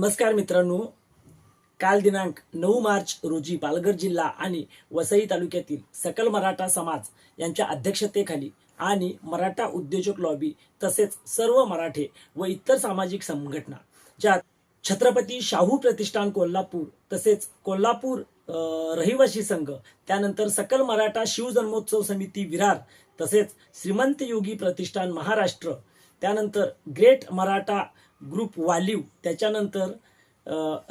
नमस्कार मित्रांनो. काल दिनांक नऊ मार्च रोजी पालघर जिल्हा आणि वसई तालुक्यातील सकल मराठा समाज यांच्या अध्यक्षतेखाली आणि मराठा उद्योजक लॉबी तसेच सर्व मराठे व इतर सामाजिक संघटना ज्यात छत्रपती शाहू प्रतिष्ठान कोल्हापूर तसेच कोल्हापूर रहिवासी संघ त्यानंतर सकल मराठा शिवजन्मोत्सव समिती विरार तसेच श्रीमंत योगी प्रतिष्ठान महाराष्ट्र त्यानंतर ग्रेट मराठा ग्रुप वालीव त्याच्यानंतर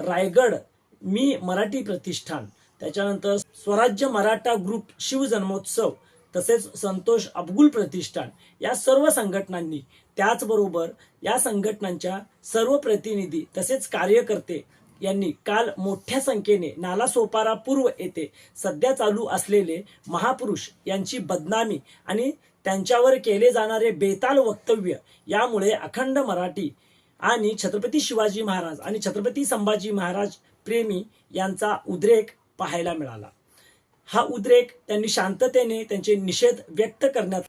रायगड मी मराठी प्रतिष्ठान त्याच्यानंतर स्वराज्य मराठा ग्रुप शिवजन्मोत्सव तसेच संतोष अब्गुल प्रतिष्ठान या सर्व संघटनांनी त्याचबरोबर या संघटनांच्या सर्व प्रतिनिधी तसेच कार्यकर्ते यांनी काल मोठ्या संख्येने नालासोपारा पूर्व येथे सध्या चालू असलेले महापुरुष यांची बदनामी आणि त्यांच्यावर केले जाणारे बेताल वक्तव्य यामुळे अखंड मराठी आणि छत्रपती शिवाजी महाराज आणि छत्रपती संभाजी महाराज प्रेमी यांचा उद्रेक पाहायला मिळाला. हा उद्रेक त्यांनी शांततेने त्यांचे निषेध व्यक्त करण्यात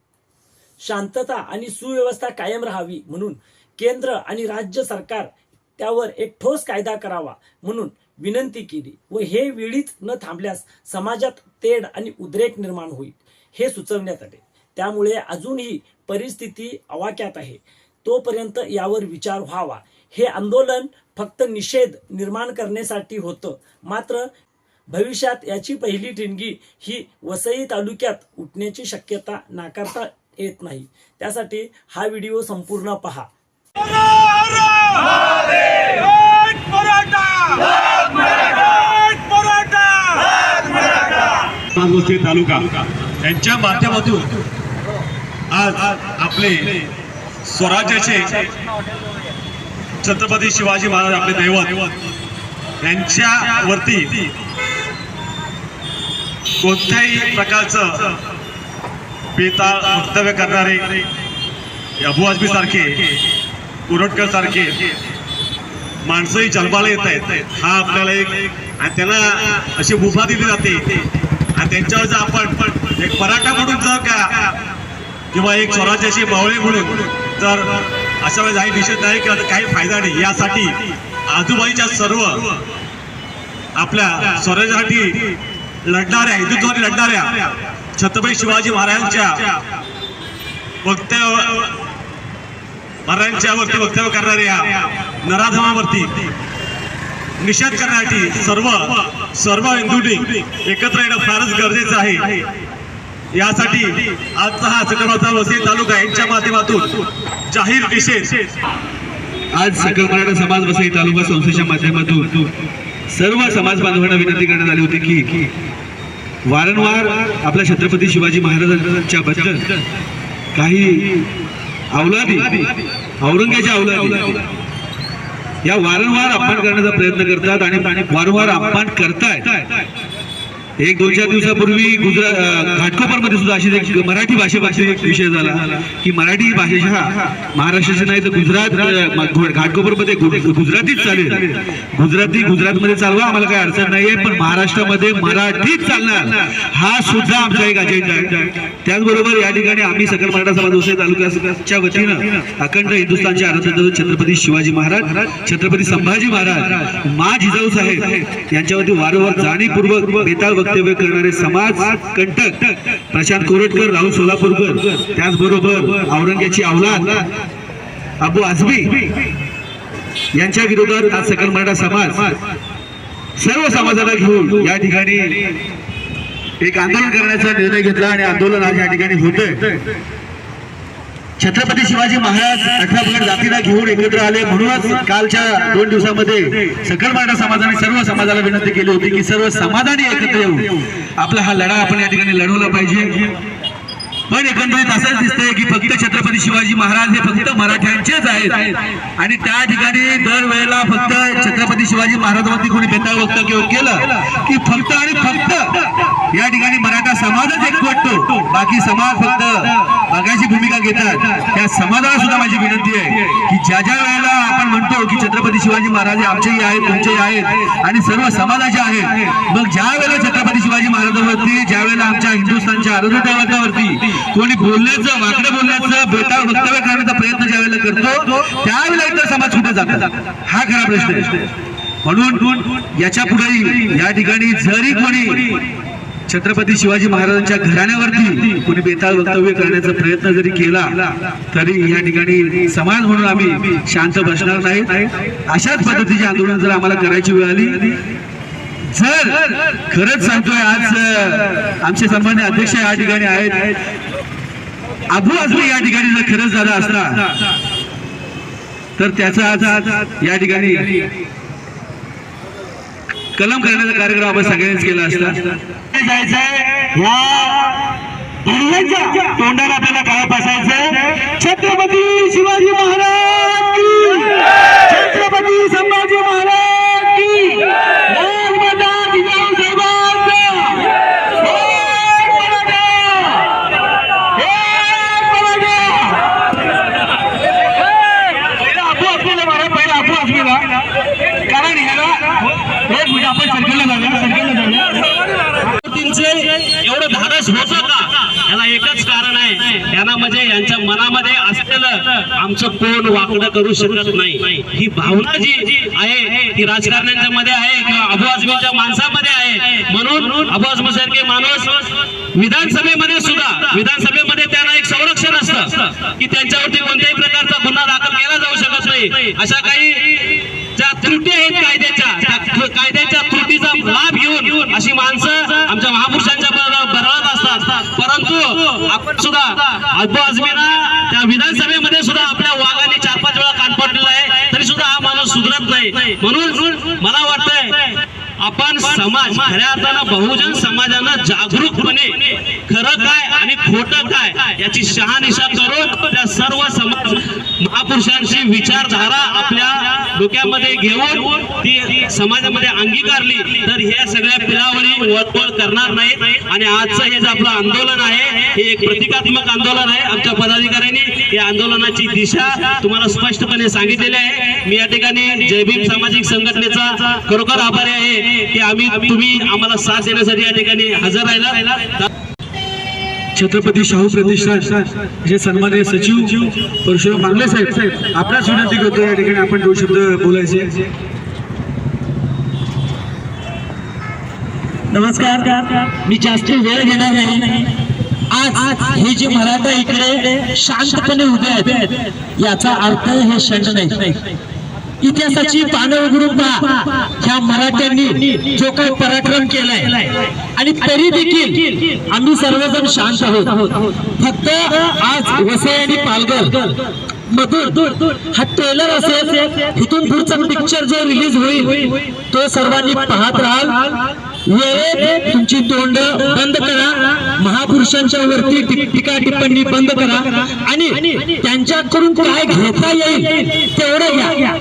शांतता आणि सुव्यवस्था कायम राहावी म्हणून केंद्र आणि राज्य सरकार त्यावर एक ठोस कायदा करावा म्हणून विनंती केली व हे वेळीच न थांबल्यास समाजात तेढ आणि उद्रेक निर्माण होईल हे सुचवण्यात आले. त्यामुळे अजूनही परिस्थिती अवाक्यात आहे. तोपर्यंत यावर विचार व्हावा. हे आंदोलन फक्त निषेध निर्माण करण्यासाठी होतं. मात्र भविष्यात याची पहिली ठिणगी ही वसई तालुक्यात उठण्याची शक्यता नाकारता येत नाही. त्यासाठी हा व्हिडिओ संपूर्ण पहा. तालुका त्यांच्या माध्यमातून आज आपले स्वराज्याचे छत्रपती शिवाजी महाराज आपले दैवत यांच्यावरती कोणत्याही प्रकारचं बेताळ वक्तव्य करणारे अबू आजमी सारखे कुरटकर सारखे माणसंही जन्माला येत आहेत. हा आपल्याला एक आणि त्यांना अशी मुभा दिली जाते. आणि त्यांच्यावर जर आपण एक मराठा म्हणून जर का किंवा एक स्वराज्याची मावळे म्हणून तर अशा वेळेस काही निषेध नाही केला काही फायदा नाही. यासाठी आजूबाजूच्या सर्व आपल्या स्वराज्यासाठी लढणाऱ्या हिंदुत्वाने लढणाऱ्या छत्रपती शिवाजी महाराजांच्या वक्तव्य महाराजांच्यावरती वक्तव्य करणाऱ्या नराधमावरती निषेध करण्यासाठी सर्व सर्व हिंदूंनी एकत्र येणं फारच गरजेचं आहे. यासाठी आजचा हा सकलमाता वसई तालुका यांच्या माध्यमातून जाहीर निषेध. आज सकल मराठा समाज वसई तालुका संस्थेच्या माध्यमातून सर्व समाज बांधवांना विनंती करण्यात आली होती की वारंवार आपल्या छत्रपती शिवाजी महाराजांच्या बद्दल काही अवलादी औरंग्याच्या अवलादी या वारंवार अपमान करण्याचा प्रयत्न करतात आणि वारंवार अपमान करतायत. एक दोन चार दिवसापूर्वी गुजरात घाटकोपरमध्ये सुद्धा अशी एक मराठी भाषेपासून एक विषय झाला की मराठी भाषेच्या महाराष्ट्राची नाही तर गुजरात घाटकोपरमध्ये गुजरातीच चालेल. गुजराती गुजरातमध्ये चालवा आम्हाला काही अडचण नाहीये पण महाराष्ट्रामध्ये मराठीच चालणार. हा सुद्धा आमचा एक अजेंडा आहे. त्याचबरोबर या ठिकाणी आम्ही सकल मराठा समाज वसई तालुक्याच्या वतीनं अखंड हिंदुस्थानचे आराध्य छत्रपती शिवाजी महाराज छत्रपती संभाजी महाराज मा जिजाऊ साहेब यांच्यावरती वारंवार जाणीवपूर्वक बेताळ वक्तव्य करणारे समाज कंटक प्रशांत कोरटकर राहुल सोलापूरकर त्याचबरोबर औरंग्याची अवलाद अबू आझमी यांच्या विरोधात आज सकल मराठा समाज सर्व समाजाला घेऊन या ठिकाणी एक आंदोलन करण्याचा निर्णय घेतला आणि आंदोलन आज या ठिकाणी होतंय. छत्रपती शिवाजी महाराज अठरा पगड जातीला घेऊन एकत्र आले. म्हणूनच कालच्या दोन दिवसामध्ये सकल मराठा समाजाने सर्व समाजाला विनंती केली होती की सर्व समाजाने एकत्र येऊन आपला हा लढा आपण या ठिकाणी लढवला पाहिजे. पण एकंदरीत असंच दिसतंय की फक्त छत्रपती शिवाजी महाराज हे फक्त मराठ्यांचेच आहेत. आणि त्या ठिकाणी दरवेळेला फक्त छत्रपती शिवाजी महाराजांवरती कोणी बेताळ वक्तव्य केलं की फक्त आणि फक्त या ठिकाणी मराठा समाजच एकवटतो बाकी समाज फक्त बघायची भूमिका घेतात. त्या समाजाला सुद्धा माझी विनंती आहे की ज्या ज्या वेळेला आपण म्हणतो की छत्रपती शिवाजी महाराज आमचेही आहेत तुमचेही आहेत आणि सर्व समाजाचे आहेत मग ज्या वेळेला छत्रपती शिवाजी महाराजांवरती ज्या वेळेला आमच्या हिंदुस्थानच्या आरोग्यवरती कोणी बोलण्याचं वाकडं बोलण्याचं बेताळ वक्तव्य करण्याचा प्रयत्न ज्या वेळेला करतो त्यावेळेला इतर समाज कुठे जातो हा खरा प्रश्न आहे. म्हणून याच्या पुढेही या ठिकाणी जरी कोणी छत्रपती शिवाजी महाराजांच्या घराण्यावरती कोणी बेताळ वक्तव्य करण्याचा प्रयत्न जरी केला तरी या ठिकाणी समाज म्हणून आम्ही शांत बसणार नाही अशाच पद्धतीचे आंदोलन जर आम्हाला करायची वेळ आली जर खरंच सांगतोय आज आमचे सन्मान्य अध्यक्ष या ठिकाणी आहेत. अबू आझमी या ठिकाणी जर खरंच झालं असता तर त्याचा आज आज या ठिकाणी कलम करण्याचा कार्यक्रम आपण सगळ्यांनीच केला असता. जायचंय. या तोंडाला आपल्याला काय बसायचं छत्रपती शिवाजी महाराज की छत्रपती संभाजी महाराज की नर्मदा जिजाऊ साहेबांचा एक मराठा! एक मराठा! पहिला अबू आझमीला मारा पहिला अबू आझमीला कारण ह्याला एक मिनिट आपण सर्कलला जाऊया सर्कलला जाऊया एवढं धाडस होतं का याला एकच कारण आहे त्यांना म्हणजे यांच्या मनामध्ये असलेलं आमचं कोण वाकडं करू शकत नाही. ही भावना जी आहे ती राजकारण्यांच्या मध्ये आहे किंवा अभुआजमीच्या माणसामध्ये आहे. म्हणून अबू सारखे माणूस विधानसभेमध्ये सुद्धा विधानसभेमध्ये त्यांना एक संरक्षण असतं की त्यांच्यावरती कोणत्याही प्रकारचा गुन्हा दाखल केला जाऊ शकत नाही. अशा काही ज्या त्रुटी आहेत कायद्याच्या कायद्याच्या त्रुटीचा लाभ घेऊन अशी माणसं आमच्या महापुरुषांच्या बरोबर असतात. परंतु आपण सुद्धा अब्बू आजमीना त्या विधानसभेमध्ये सुद्धा आपल्या वाघाने चार पाच वेळा कान पडलेला आहे तरी सुद्धा हा माणूस सुधरत नाही. म्हणून मला वाटतं आपण समाज खऱ्या अर्थानं बहुजन समाजानं जागरूकपणे खरं काय आणि खोटं काय याची शहानिशा करून त्या सर्व समाज महापुरुषांची विचारधारा आपल्या डोक्यामध्ये घेऊन ती समाजामध्ये अंगीकारली तर हे सगळ्या पिलावरी वळवळ करणार नाहीत. आणि आजचं हे जे आपलं आंदोलन आहे हे एक प्रतिकात्मक आंदोलन आहे आमच्या पदाधिकाऱ्यांनी. या आंदोलनाची दिशा तुम्हाला स्पष्टपणे सांगितलेली आहे. मी या ठिकाणी जयभीम सामाजिक संघटनेचा खरोखर आभारी आहे. की आम्ही तुम्ही आम्हाला साथ देण्यासाठी या ठिकाणी हजर राहिला. छत्रपती शाहू प्रतिष्ठान जे सन्माननीय सचिव परशुराम मांगले साहेब आपल्याच विनंती करतो या ठिकाणी आपण दोन शब्द बोलायचे. नमस्कार मी जास्त वेळ घेणार नाही. आज हे जे मराठा इकडे शांतपणे उभे आहेत याचा अर्थ हे षंड नाही. इतिहासाची पानं उघडून पहा ह्या मराठ्यांनी जो काही पराक्रम केलाय आणि तरी देखील आम्ही सर्वजण शांत आहोत. फक्त आज वसई आणि पालघर मधुर हा ट्रेलर असेल इथून पुढचा पिक्चर जो रिलीज होईल तो सर्वांनी पाहत राहाल. वेळेत तुमची तोंड बंद करा महापुरुषांच्या वरती टीका टिप्पणी बंद करा आणि त्यांच्याकडून काय घेता येईल तेवढं घ्या.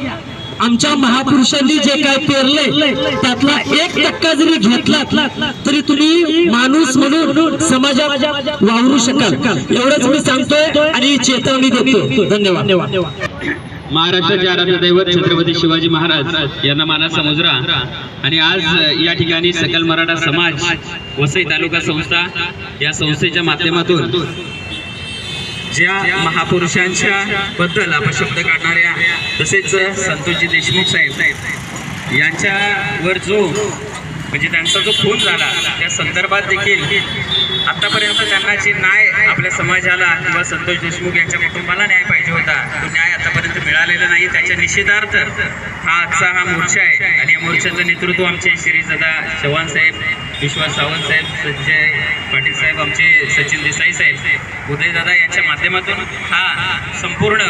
आमच्या महापुरुषांनी जे काय पेरले त्यातला एक टक्का जरी घेतला तरी तुम्ही माणूस म्हणून समाजा वावरू शकाल. एवढंच मी सांगतोय आणि चेतवणी देतो धन्यवाद. महाराष्ट्राचे आराध्य दैवत छत्रपती शिवाजी महाराज यांना माना मुजरा. आणि आज या ठिकाणी सकल मराठा समाज वसई तालुका संस्था या संस्थेच्या माध्यमातून ज्या महापुरुषांच्या बद्दल अपशब्द काढणाऱ्या तसेच संतोषजी देशमुख साहेब यांच्यावर जो म्हणजे त्यांचा जो खून झाला त्या संदर्भात देखील आतापर्यंत त्यांना जे न्याय आपल्या समाजाला किंवा संतोष देशमुख यांच्या कुटुंबाला न्याय पाहिजे होता तो न्याय आतापर्यंत मिळालेला नाही. त्याच्या निषेधार्थ हा आजचा हा मोर्चा आहे. आणि या मोर्चाचं नेतृत्व आमचे श्री सदा चव्हाण साहेब विश्वास सावंत साहेब संजय पाटील साहेब आमचे सचिन देसाई साहेब उदयदादा यांच्या माध्यमातून हा संपूर्ण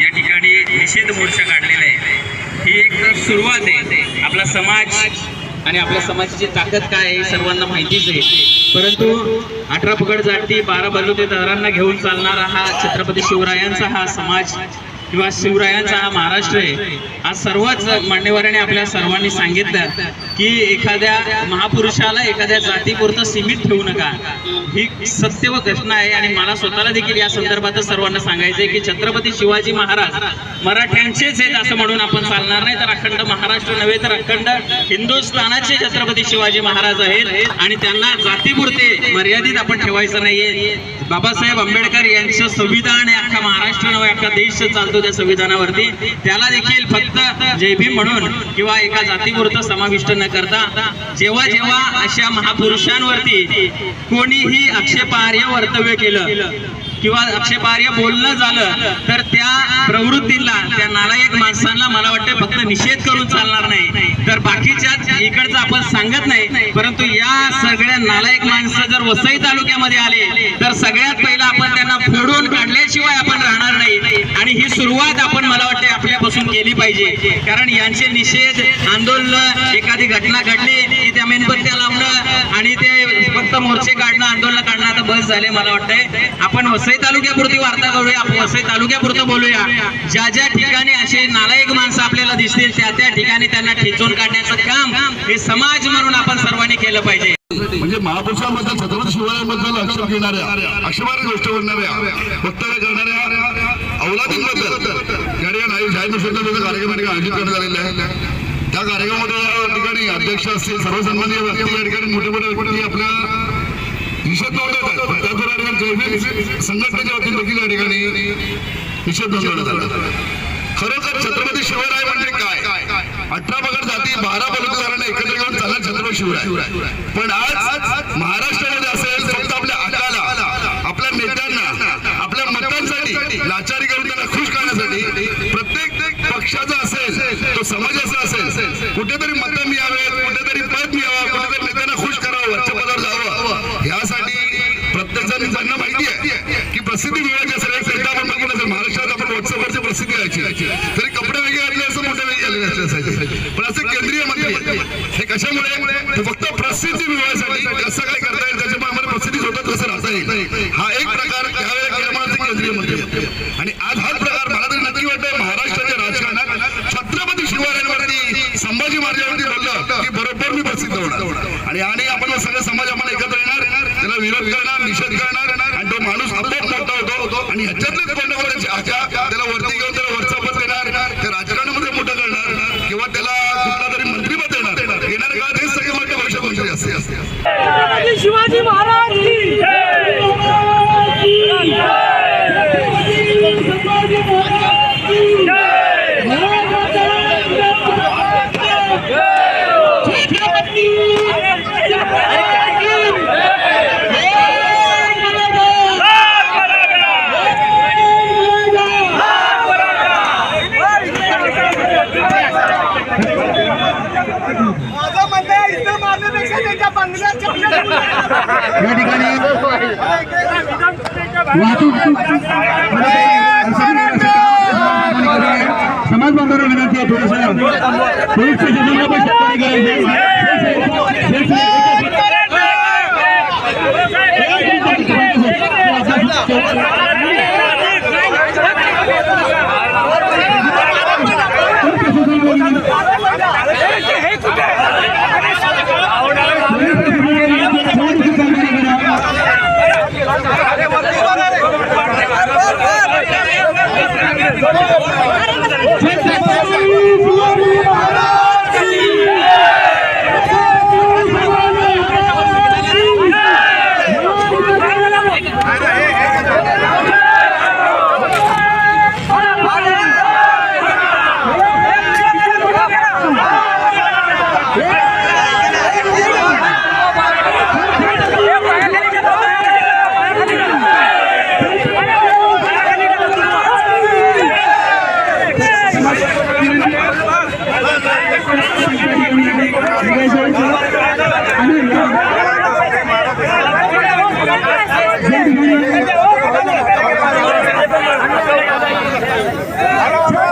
या ठिकाणी निषेध मोर्चा काढलेला आहे. ही एक सुरुवात आहे. आपला समाज आणि आपल्या समाजाची ताकद काय आहे सर्वांना माहितीच आहे. परंतु अठरा पकड जाती बारा बलुतेदारांना घेऊन चालणारा हा छत्रपती शिवरायांचा हा समाज किंवा शिवरायांचा हा महाराष्ट्र आहे. आज सर्वच मान्यवरांनी आपल्या सर्वांनी सांगितलं की एखाद्या महापुरुषाला एखाद्या जातीपुरतं सीमित ठेवू नका. ही सत्य व घटना आहे आणि मला स्वतःला देखील या संदर्भात सर्वांना सांगायचं आहे की छत्रपती शिवाजी महाराज मराठ्यांचेच आहेत असं म्हणून आपण चालणार नाही तर अखंड महाराष्ट्र नव्हे तर अखंड हिंदुस्थानाचे छत्रपती शिवाजी महाराज आहेत आणि त्यांना जातीपुरते मर्यादित आपण ठेवायचं नाहीये. बाबासाहेब आंबेडकर यांचं संविधान आहे अख्खा महाराष्ट्र नव्हे अख्खा देश चालतो त्या संविधानावरती. त्याला देखील फक्त जय भीम म्हणून किंवा एका जातीपुरतं समाविष्ट न करता. जेव्हा जेव्हा अशा महापुरुषांवरती कोणीही आक्षेपार्ह वर्तव्य केलं किंवा आक्षेपार्ह बोलणं झालं तर त्या प्रवृत्तीला त्या नालायक माणसांना मला वाटतं फक्त निषेध करून चालणार नाही. तर बाकीच्या इकडचं आपण सांगत नाही परंतु या सगळ्या नालायक माणसं जर वसई तालुक्यामध्ये आले तर सगळ्यात पहिला आपण त्यांना फोडून काढल्याशिवाय आपण राहणार नाही. आणि ही सुरुवात आपण मला वाटतं केली पाहिजे. कारण यांचे निषेध आंदोलन एखादी घटना घडली की त्या मेणबत्त्या लावणं आणि ते फक्त मोर्चे काढणं आंदोलन काढणं आता बस झाले मला वाटतंय. आपण वसई तालुक्यापुरती वार्ता करूया आपण वसई तालुक्यापुरतं बोलूया. ज्या ज्या ठिकाणी असे नालायक माणसं आपल्याला दिसतील त्या त्या ठिकाणी त्यांना ठेचून काढण्याचं काम हे समाज म्हणून आपण सर्वांनी केलं पाहिजे. म्हणजे महापुरुषांबद्दल छत्रपती शिवरायांबद्दल आक्षेप घेणाऱ्या आक्षेपार्ह गोष्ट बोलणाऱ्या वक्तव्य करणाऱ्या औलादींबद्दल ठिकाणी नाही कार्यक्रम आयोजित करण्यात आलेला आहे त्या कार्यक्रमामध्ये या ठिकाणी अध्यक्ष असतील सर्वसन्मान्य व्यक्ती या ठिकाणी मोठे मोठे व्यक्ती आपल्या निषेध नोंदवतात पण त्याचबरोबर जैविक संघटनेच्या वतीने देखील या ठिकाणी निषेध नोंदवण्यात आला खरोखर छत्रपती शिवराय म्हणजे काय? अठरा पगड जाती बारा बलुतेदारांना एकत्र घेऊन चालला छत्रपती शिवराय. पण आज महाराष्ट्र असेल फक्त आपल्या आकाला आपल्या नेत्यांना आपल्या मतांसाठी लाचारी करून त्यांना खुश करण्यासाठी प्रत्येक पक्षाचा असेल तो समाजाचं असेल कुठेतरी मतदान यावे कुठेतरी पद मिळावं कुठेतरी नेत्यांना खुश करावं वरच्या पदावर जावं यासाठी प्रत्येक जण त्यांना माहिती आहे की प्रसिद्धी मिळवायची असेल एक एकदा आपण बघितलं असेल महाराष्ट्रात आपण व्हॉट्सअपवरची प्रसिद्धी यायची तरी कपडे वेगळे घातले असं मोठे वेगळे आलेले असले असायचे पण असे केंद्रीय मंत्री आहेत. हे कशामुळे ते फक्त प्रसिद्धी मिळवायसाठी कसं काय करता येईल त्याच्यामुळे आम्हाला प्रसिद्धी स्वतः कसं राहता येईल हा एक प्रकार त्यावेळेला केरळचे केंद्रीय मंत्री होते. आणि आज हाच प्रकार मला तरी नक्की वाटतं महाराष्ट्राच्या राजकारणात छत्रपती शिवरायांवरती संभाजी महाराजांवरती बोललं की बरोबर मी प्रसिद्ध होणार आणि आणि आपण सगळे समाज आपण एकत्र येणार त्याला विरोध करणार निषेध करणार आणि तो माणूस आपोआप मोठा होतो आणि ह्याच्यातलेच कोणाकोणाची आशा त्याला वरती घेऊन त्याला वरचा पद देणार त्या राजकारणामध्ये मोठं करणार किंवा त्याला कुठला तरी मंत्रीपद देणार येणाऱ्या काळात हे सगळे मोठे भविष्य भविष्य असते असते छत्रपती शिवाजी महाराज की जय. संभाजी महाराज की जय. माझं म्हणणं आहे, इथं मारण्यापेक्षा त्यांच्या बंगल्यात छापण्यात या ठिकाणी समाज बांधवांना विनंती आहे थोडंसं पोलीस स्टेशनला पण शेतकरी Hello,